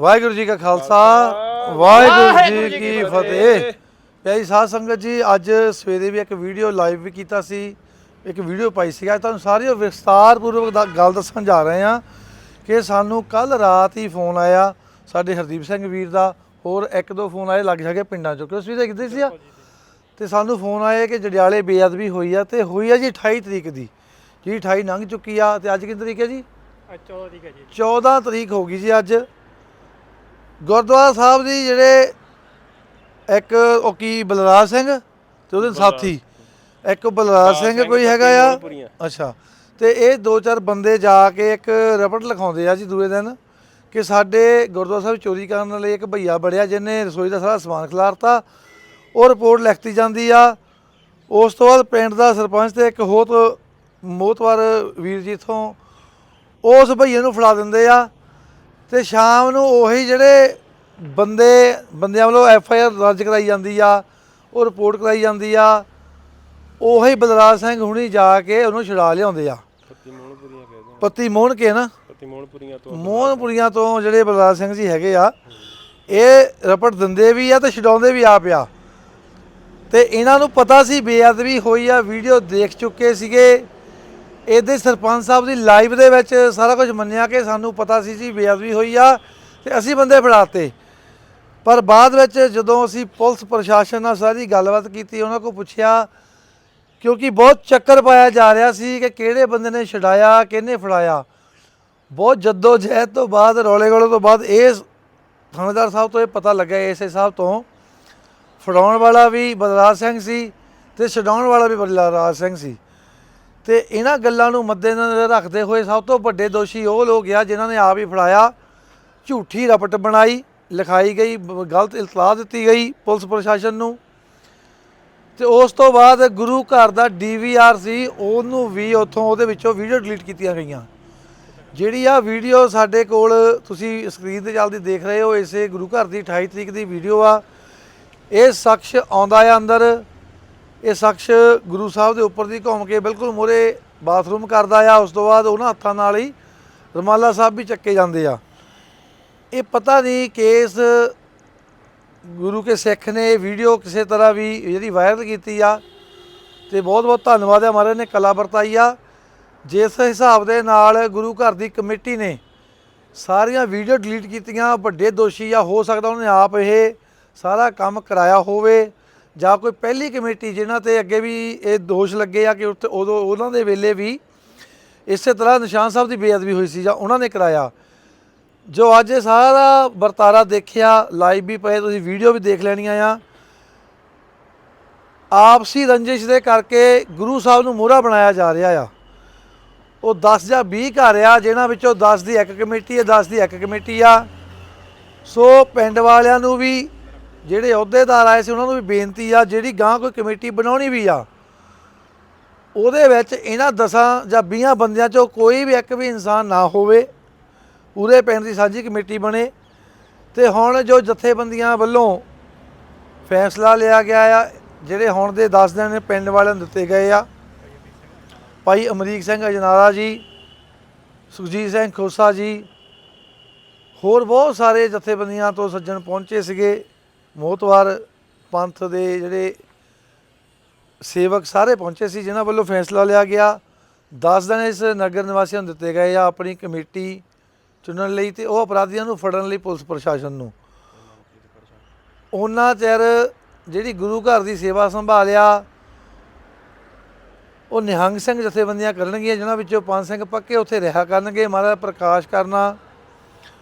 ਵਾਹਿਗੁਰੂ ਜੀ ਕਾ ਖਾਲਸਾ ਵਾਹਿਗੁਰੂ ਜੀ ਕੀ ਫਤਿਹ। ਪਿਆਰੀ ਸਾਧ ਸੰਗਤ ਜੀ ਅੱਜ ਸਵੇਰੇ ਵੀ ਇੱਕ ਵੀਡੀਓ ਲਾਈਵ ਵੀ ਕੀਤਾ ਸੀ ਇੱਕ ਵੀਡੀਓ ਪਾਈ ਸੀ ਅੱਜ ਤੁਹਾਨੂੰ ਸਾਰੀ ਵਿਸਤਾਰ ਪੂਰਵਕ ਦਾ- ਗੱਲ ਦੱਸਣ ਜਾ ਰਹੇ ਹਾਂ ਕਿ ਸਾਨੂੰ ਕੱਲ ਰਾਤ ਹੀ ਫੋਨ ਆਇਆ ਸਾਡੇ ਹਰਦੀਪ ਸਿੰਘ ਵੀਰ ਦਾ ਹੋਰ ਇੱਕ ਦੋ ਫੋਨ ਆਏ ਲੱਗ ਜਾਗੇ ਪਿੰਡਾਂ ਚੋਂ। ਕਿਉਂ ਸਵੇਰੇ ਕਿੱਥੇ ਸੀ ਆ? ਤੇ ਸਾਨੂੰ ਫੋਨ ਆਇਆ ਕਿ ਜੜਿਆਲੇ ਬੇਅਦਬੀ ਹੋਈ ਆ ਤੇ ਹੋਈ ਆ ਜੀ 28 ਤਰੀਕ ਦੀ। ਜੀ 28 ਲੰਘ ਚੁੱਕੀ ਆ ਤੇ ਅੱਜ ਕਿੰਨੀ ਤਰੀਕ ਹੈ ਜੀ? 14 ਦੀ ਹੈ ਜੀ। 14 ਤਰੀਕ ਹੋ ਗਈ ਜੀ ਅੱਜ। ਗੁਰਦੁਆਰਾ ਸਾਹਿਬ ਦੀ ਜਿਹੜੇ ਇੱਕ ਉਹ ਕੀ ਬਲਰਾਜ ਸਿੰਘ ਤੇ ਉਹਦੇ ਸਾਥੀ। ਇੱਕ ਬਲਰਾਜ ਸਿੰਘ ਕੋਈ ਹੈਗਾ ਆ? ਅੱਛਾ। ਤੇ ਇਹ ਦੋ ਚਾਰ ਬੰਦੇ ਜਾ ਕੇ ਇੱਕ ਰਪਟ ਲਿਖਾਉਂਦੇ ਆ ਜੀ ਦੂਏ ਦਿਨ ਕਿ ਸਾਡੇ ਗੁਰਦੁਆਰਾ ਸਾਹਿਬ ਚੋਰੀ ਕਰਨ ਲਈ ਇੱਕ ਭਈਆ ਬੜਿਆ ਜਿਹਨੇ ਰਸੋਈ ਦਾ ਸਾਰਾ ਸਮਾਨ ਖਿਲਾਰਤਾ। ਉਹ ਰਿਪੋਰਟ ਲਿਖਤੀ ਜਾਂਦੀ ਆ। ਉਸ ਤੋਂ ਬਾਅਦ ਪਿੰਡ ਦਾ ਸਰਪੰਚ ਤੇ ਇੱਕ ਹੋਰ ਮੋਤਵਾਰ ਵੀਰ ਜੀ ਤੋਂ ਉਸ ਭਈਏ ਨੂੰ ਫੜਾ ਦਿੰਦੇ ਆ। ਤੇ ਸ਼ਾਮ ਨੂੰ ਉਹੀ ਜਿਹੜੇ ਬੰਦੇ ਬੰਦਿਆਂ ਵੱਲੋਂ ਐਫ ਆਈ ਆਰ ਦਰਜ ਕਰਾਈ ਜਾਂਦੀ ਆ ਉਹ ਰਿਪੋਰਟ ਕਰਾਈ ਜਾਂਦੀ ਆ ਉਹੀ ਬਲਰਾਜ ਸਿੰਘ ਹੁਣੀ ਜਾ ਕੇ ਉਹਨੂੰ ਛੁਡਾ ਲਿਆਉਂਦੇ ਆ। ਪੱਤੀ ਮੋਹਣਪੁਰੀਆਂ ਕਹਿੰਦੇ ਪੱਤੀ ਮੋਹਨ ਕੇ ਨਾ? ਪੱਤੀ ਤੋਂ। ਮੋਹਨਪੁਰੀਆਂ ਤੋਂ ਜਿਹੜੇ ਬਲਰਾਜ ਸਿੰਘ ਜੀ ਹੈਗੇ ਆ ਇਹ ਰਪਟ ਦਿੰਦੇ ਵੀ ਆ ਤੇ ਛਡਾਉਂਦੇ ਵੀ ਆਪ ਆ। ਤੇ ਇਹਨਾਂ ਨੂੰ ਪਤਾ ਸੀ ਬੇਅਦਬੀ ਹੋਈ ਆ ਵੀਡੀਓ ਦੇਖ ਚੁੱਕੇ ਸੀਗੇ। ਇਹਦੇ ਸਰਪੰਚ ਸਾਹਿਬ ਦੀ ਲਾਈਵ ਦੇ ਵਿੱਚ ਸਾਰਾ ਕੁਝ ਮੰਨਿਆ ਕਿ ਸਾਨੂੰ ਪਤਾ ਸੀ ਜੀ ਬੇਅਦਬੀ ਹੋਈ ਆ ਤੇ ਅਸੀਂ ਬੰਦੇ ਫੜਾਤੇ। ਪਰ ਬਾਅਦ ਵਿੱਚ ਜਦੋਂ ਅਸੀਂ ਪੁਲਿਸ ਪ੍ਰਸ਼ਾਸਨ ਨਾਲ ਸਾਰੀ ਗੱਲਬਾਤ ਕੀਤੀ, ਉਹਨਾਂ ਕੋਲ ਪੁੱਛਿਆ, ਕਿਉਂਕਿ ਬਹੁਤ ਚੱਕਰ ਪਾਇਆ ਜਾ ਰਿਹਾ ਸੀ ਕਿ ਕਿਹੜੇ ਬੰਦੇ ਨੇ ਛਡਾਇਆ, ਕਿਹਨੇ ਫੜਾਇਆ। ਬਹੁਤ ਜੱਦੋ ਜਹਿਦ ਤੋਂ ਬਾਅਦ ਰੌਲੇ ਗੋਲੇ ਤੋਂ ਬਾਅਦ ਇਹ ਥਾਣੇਦਾਰ ਸਾਹਿਬ ਤੋਂ ਇਹ ਪਤਾ ਲੱਗਾ ਐਸਏ ਸਾਹਿਬ ਤੋਂ। ਫੜਾਉਣ ਵਾਲਾ ਵੀ ਬਲਰਾਜ ਸਿੰਘ ਸੀ ਤੇ ਛਡਾਉਣ ਵਾਲਾ ਵੀ ਬਲਰਾਜ ਸਿੰਘ ਸੀ। ਤੇ ਇਹਨਾਂ ਗੱਲਾਂ ਨੂੰ ਮੱਦੇਨਜ਼ਰ ਰੱਖਦੇ ਹੋਏ ਸਭ ਤੋਂ ਵੱਡੇ ਦੋਸ਼ੀ ਉਹ ਲੋਕ ਆ ਜਿਨ੍ਹਾਂ ਨੇ ਆਪ ਹੀ ਫੜਾਇਆ, ਝੂਠੀ ਰਪਟ ਬਣਾਈ, ਲਿਖਾਈ ਗਈ ਗਲਤ ਇਤਲਾਹ ਦਿੱਤੀ ਗਈ ਪੁਲਿਸ ਪ੍ਰਸ਼ਾਸਨ ਨੂੰ। ਤੇ ਉਸ ਤੋਂ ਬਾਅਦ ਗੁਰੂ ਘਰ ਦਾ ਡੀਵੀਆਰ ਸੀ, ਉਹਨੂੰ ਵੀ ਉੱਥੋਂ ਉਹਦੇ ਵਿੱਚੋਂ ਵੀਡੀਓ ਡਿਲੀਟ ਕੀਤੀਆਂ ਗਈਆਂ। ਜਿਹੜੀ ਆ ਵੀਡੀਓ ਸਾਡੇ ਕੋਲ ਤੁਸੀਂ ਸਕਰੀਨ ਤੇ ਚੱਲਦੀ ਦੇਖ ਰਹੇ ਹੋ, ਇਸੇ ਗੁਰੂ ਘਰ ਦੀ 28 ਤਰੀਕ ਦੀ ਵੀਡੀਓ ਆ। ਇਹ ਸ਼ਖਸ ਆਉਂਦਾ ਆ ਅੰਦਰ ਇਹ ਸ਼ਖਸ ਗੁਰੂ ਸਾਹਿਬ ਦੇ ਉੱਪਰ ਦੀ ਘੁੰਮ ਕੇ ਬਿਲਕੁਲ ਮੂਹਰੇ ਬਾਥਰੂਮ ਕਰਦਾ ਆ, ਉਸ ਤੋਂ ਬਾਅਦ ਉਹਨਾਂ ਹੱਥਾਂ ਨਾਲ ਹੀ ਰਮਾਲਾ ਸਾਹਿਬ ਵੀ ਚੱਕੇ ਜਾਂਦੇ ਆ। ਇਹ ਪਤਾ ਨਹੀਂ ਕੇਸ ਗੁਰੂ ਕੇ ਸਿੱਖ ਨੇ ਵੀਡੀਓ ਕਿਸੇ ਤਰ੍ਹਾਂ ਵੀ ਜਿਹੜੀ ਵਾਇਰਲ ਕੀਤੀ ਆ ਤੇ ਬਹੁਤ ਬਹੁਤ ਧੰਨਵਾਦ ਹੈ ਮਹਾਰਾਜ ਨੇ, ਕਲਾ ਵਰਤਾਈ ਆ। ਜਿਸ ਹਿਸਾਬ ਦੇ ਨਾਲ ਗੁਰੂ ਘਰ ਦੀ ਕਮੇਟੀ ਨੇ ਸਾਰੀਆਂ ਵੀਡੀਓ ਡਿਲੀਟ ਕੀਤੀਆਂ, ਵੱਡੇ ਦੋਸ਼ੀ ਆ, ਹੋ ਸਕਦਾ ਉਹਨੇ ਆਪ ਇਹ ਸਾਰਾ ਕੰਮ ਕਰਾਇਆ ਹੋਵੇ। ਜਾਂ ਕੋਈ ਪਹਿਲੀ ਕਮੇਟੀ ਜਿਨ੍ਹਾਂ ਤੇ ਅੱਗੇ ਵੀ ਇਹ ਦੋਸ਼ ਲੱਗੇ ਆ ਕਿ ਉੱਥੇ ਉਦੋਂ ਉਹਨਾਂ ਦੇ ਵੇਲੇ ਵੀ ਇਸੇ ਤਰ੍ਹਾਂ ਨਿਸ਼ਾਨ ਸਾਹਿਬ ਦੀ ਬੇਅਦਬੀ ਹੋਈ ਸੀ ਜਾਂ ਉਹਨਾਂ ਨੇ ਕਰਾਇਆ। ਜੋ ਅੱਜ ਇਹ ਸਾਰਾ ਵਰਤਾਰਾ ਦੇਖਿਆ ਲਾਈਵ ਵੀ ਪਏ, ਤੁਸੀਂ ਵੀਡੀਓ ਵੀ ਦੇਖ ਲੈਣੀਆਂ ਆ। ਆਪਸੀ ਰੰਜਿਸ਼ ਦੇ ਕਰਕੇ ਗੁਰੂ ਸਾਹਿਬ ਨੂੰ ਮੋਹਰਾ ਬਣਾਇਆ ਜਾ ਰਿਹਾ ਆ। ਉਹ 10 ਜਾਂ 20 ਘਰ ਆ, ਜਿਨ੍ਹਾਂ ਵਿੱਚੋਂ 10 ਦੀ ਇੱਕ ਕਮੇਟੀ ਹੈ 10 ਦੀ ਇੱਕ ਕਮੇਟੀ ਆ। ਸੋ ਪਿੰਡ ਵਾਲਿਆਂ ਨੂੰ ਵੀ ਜਿਹੜੇ ਅਹੁਦੇਦਾਰ ਆਏ ਸੀ ਉਹਨਾਂ ਨੂੰ ਵੀ ਬੇਨਤੀ ਆ, ਜਿਹੜੀ ਗਾਂ ਕੋਈ ਕਮੇਟੀ ਬਣਾਉਣੀ ਵੀ ਆ, ਉਹਦੇ ਵਿੱਚ ਇਹਨਾਂ ਦਸਾਂ ਜਾਂ 20 ਬੰਦਿਆਂ ਚੋਂ ਕੋਈ ਵੀ ਇੱਕ ਵੀ ਇਨਸਾਨ ਨਾ ਹੋਵੇ ਪੂਰੇ ਪਿੰਡ ਦੀ ਸਾਂਝੀ ਕਮੇਟੀ ਬਣੇ, ਤੇ ਹੁਣ ਜੋ ਜਥੇਬੰਦੀਆਂ ਵੱਲੋਂ ਫੈਸਲਾ ਲਿਆ ਗਿਆ ਆ, ਜਿਹੜੇ ਹੁਣ ਦੇ 10 ਦਿਨ ਪਿੰਡ ਵਾਲਿਆਂ ਨੂੰ ਦਿੱਤੇ ਗਏ ਆ, ਭਾਈ ਅਮਰੀਕ ਸਿੰਘ ਅਜਨਾਰਾ ਜੀ, ਸੁਖਜੀਤ ਸਿੰਘ ਖੋਸਾ ਜੀ, ਹੋਰ ਬਹੁਤ ਸਾਰੇ ਜਥੇਬੰਦੀਆਂ ਤੋਂ ਸੱਜਣ ਪਹੁੰਚੇ ਸੀਗੇ। ਮੋਤਵਾਰ ਪੰਥ ਦੇ ਜਿਹੜੇ ਸੇਵਕ ਸਾਰੇ ਪਹੁੰਚੇ ਸੀ, ਜਿਨ੍ਹਾਂ ਵੱਲੋਂ ਫੈਸਲਾ ਲਿਆ ਗਿਆ। 10 ਦਿਨ ਇਸ ਨਗਰ ਨਿਵਾਸੀਆਂ ਨੂੰ ਦਿੱਤੇ ਗਏ ਆ ਆਪਣੀ ਕਮੇਟੀ ਚੁਣਨ ਲਈ ਤੇ ਉਹ ਅਪਰਾਧੀਆਂ ਨੂੰ ਫੜਨ ਲਈ ਪੁਲਿਸ ਪ੍ਰਸ਼ਾਸਨ ਨੂੰ। ਉਹਨਾਂ ਚਿਰ ਜਿਹੜੀ ਗੁਰੂ ਘਰ ਦੀ ਸੇਵਾ ਸੰਭਾਲਿਆ, ਉਹ ਨਿਹੰਗ ਸਿੰਘ ਜਥੇਬੰਦੀਆਂ ਕਰਨਗੀਆਂ, ਜਿਨ੍ਹਾਂ ਵਿੱਚੋਂ ਪੰਜ ਸਿੰਘ ਪੱਕੇ ਉੱਥੇ ਰਿਹਾ ਕਰਨਗੇ। ਮਹਾਰਾਜ ਪ੍ਰਕਾਸ਼ ਕਰਨਾ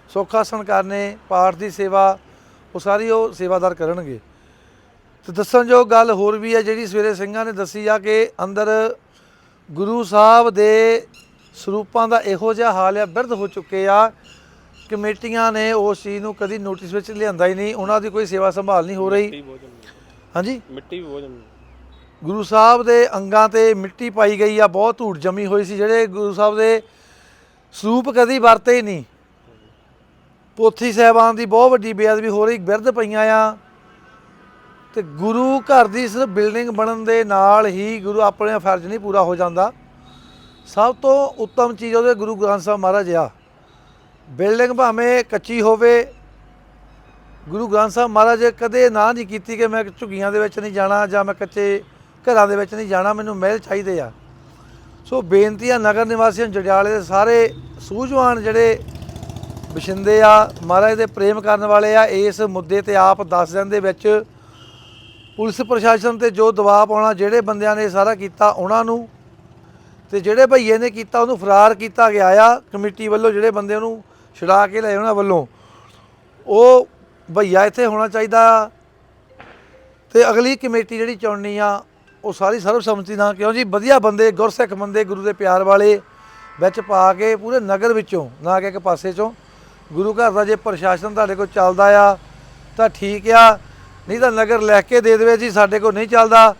ਸੁਖਾਸਨ ਕਰਨੇ ਪਾਠ ਦੀ ਸੇਵਾ ਉਹ ਸਾਰੀ ਉਹ ਸੇਵਾਦਾਰ ਕਰਨਗੇ। ਤੇ ਦੱਸਣਯੋਗ ਗੱਲ ਹੋਰ ਵੀ ਹੈ ਜਿਹੜੀ ਸਵੇਰੇ ਸਿੰਘਾਂ ਨੇ ਦੱਸੀ ਆ ਕਿ ਅੰਦਰ ਗੁਰੂ ਸਾਹਿਬ ਦੇ ਸਰੂਪਾਂ ਦਾ ਇਹੋ ਜਿਹਾ ਹਾਲ ਆ ਬਿਰਧ ਹੋ ਚੁੱਕੇ ਆ ਕਮੇਟੀਆਂ ਨੇ ਉਸ ਚੀਜ਼ ਨੂੰ ਕਦੀ ਨੋਟਿਸ ਵਿੱਚ ਲਿਆਂਦਾ ਹੀ ਨਹੀਂ ਉਹਨਾਂ ਦੀ ਕੋਈ ਸੇਵਾ ਸੰਭਾਲ ਨਹੀਂ ਹੋ ਰਹੀ। ਮਿੱਟੀ ਹਾਂਜੀ? ਮਿੱਟੀ ਭੋਜਨ ਗੁਰੂ ਸਾਹਿਬ ਦੇ ਅੰਗਾਂ ਤੇ ਮਿੱਟੀ ਪਾਈ ਗਈ ਆ ਬਹੁਤ ਧੂੜ ਜਮੀ ਹੋਈ ਸੀ ਜਿਹੜੇ ਗੁਰੂ ਸਾਹਿਬ ਦੇ ਸਰੂਪ ਕਦੀ ਵਰਤੇ ਹੀ ਨਹੀਂ। ਪੋਥੀ ਸਾਹਿਬਾਨ ਦੀ ਬਹੁਤ ਵੱਡੀ ਬੇਅਦਬੀ ਹੋ ਰਹੀ ਵਿਰਧ ਪਈਆਂ ਆ। ਤੇ ਗੁਰੂ ਘਰ ਦੀ ਸਿਰਫ ਬਿਲਡਿੰਗ ਬਣਨ ਦੇ ਨਾਲ ਹੀ ਗੁਰੂ ਆਪਣੇ ਫਰਜ਼ ਨਹੀਂ ਪੂਰਾ ਹੋ ਜਾਂਦਾ। ਸਭ ਤੋਂ ਉੱਤਮ ਚੀਜ਼ ਉਹਦੇ ਗੁਰੂ ਗ੍ਰੰਥ ਸਾਹਿਬ ਮਹਾਰਾਜ ਆ। ਬਿਲਡਿੰਗ ਭਾਵੇਂ ਕੱਚੀ ਹੋਵੇ, ਗੁਰੂ ਗ੍ਰੰਥ ਸਾਹਿਬ ਮਹਾਰਾਜ ਕਦੇ ਨਾ ਨਹੀਂ ਕੀਤੀ ਕਿ ਮੈਂ ਝੁੱਗੀਆਂ ਦੇ ਵਿੱਚ ਨਹੀਂ ਜਾਣਾ ਜਾਂ ਮੈਂ ਕੱਚੇ ਘਰਾਂ ਦੇ ਵਿੱਚ ਨਹੀਂ ਜਾਣਾ, ਮੈਨੂੰ ਮਹਿਲ ਚਾਹੀਦੇ ਆ। ਸੋ ਬੇਨਤੀ ਆ ਨਗਰ ਨਿਵਾਸੀਆਂ ਜੜਿਆਲੇ ਦੇ ਸਾਰੇ ਸੂਝਵਾਨ ਜਿਹੜੇ ਬਸ਼ਿੰਦੇ ਆ, ਮਹਾਰਾਜ ਦੇ ਪ੍ਰੇਮ ਕਰਨ ਵਾਲੇ ਆ, ਇਸ ਮੁੱਦੇ ਤੇ ਆਪ ਦੱਸ ਦਿਨ ਦੇ ਵਿੱਚ ਪੁਲਿਸ ਪ੍ਰਸ਼ਾਸਨ ਤੇ ਜੋ ਦਬਾਅ ਪਾਉਣਾ, ਜਿਹੜੇ ਬੰਦਿਆਂ ਨੇ ਸਾਰਾ ਕੀਤਾ ਉਹਨਾਂ ਨੂੰ ਤੇ ਜਿਹੜੇ ਭਈਏ ਨੇ ਕੀਤਾ, ਉਹਨੂੰ ਫਰਾਰ ਕੀਤਾ ਗਿਆ ਆ, ਕਮੇਟੀ ਵੱਲੋਂ ਜਿਹੜੇ ਬੰਦੇ ਉਹਨੂੰ ਛੁਡਾ ਕੇ ਲਏ ਉਹਨਾਂ ਵੱਲੋਂ, ਉਹ ਭਈਆ ਇੱਥੇ ਹੋਣਾ ਚਾਹੀਦਾ ਤੇ ਅਗਲੀ ਕਮੇਟੀ ਜਿਹੜੀ ਚੁਣਨੀ ਆ, ਉਹ ਸਾਰੀ ਸਰਬਸੰਮਤੀ ਨਾਲ, ਕਿਉਂ ਜੀ? ਵਧੀਆ ਬੰਦੇ, ਗੁਰਸਿੱਖ ਬੰਦੇ, ਗੁਰੂ ਦੇ ਪਿਆਰ ਵਾਲੇ ਵਿੱਚ ਪਾ ਕੇ ਪੂਰੇ ਨਗਰ ਵਿੱਚੋਂ, ਨਾ ਕਿ ਇੱਕ ਪਾਸੇ ਚੋਂ ਗੁਰੂ ਘਰ ਦਾ ਜੇ ਪ੍ਰਸ਼ਾਸਨ ਤੁਹਾਡੇ ਕੋਲ ਚੱਲਦਾ ਆ, ਤਾਂ ਠੀਕ ਆ। ਨਹੀਂ ਤਾਂ ਨਗਰ ਲਿਖ ਕੇ ਦੇ ਦੇਵੇ ਜੀ, ਸਾਡੇ ਕੋਲ ਨਹੀਂ ਚੱਲਦਾ।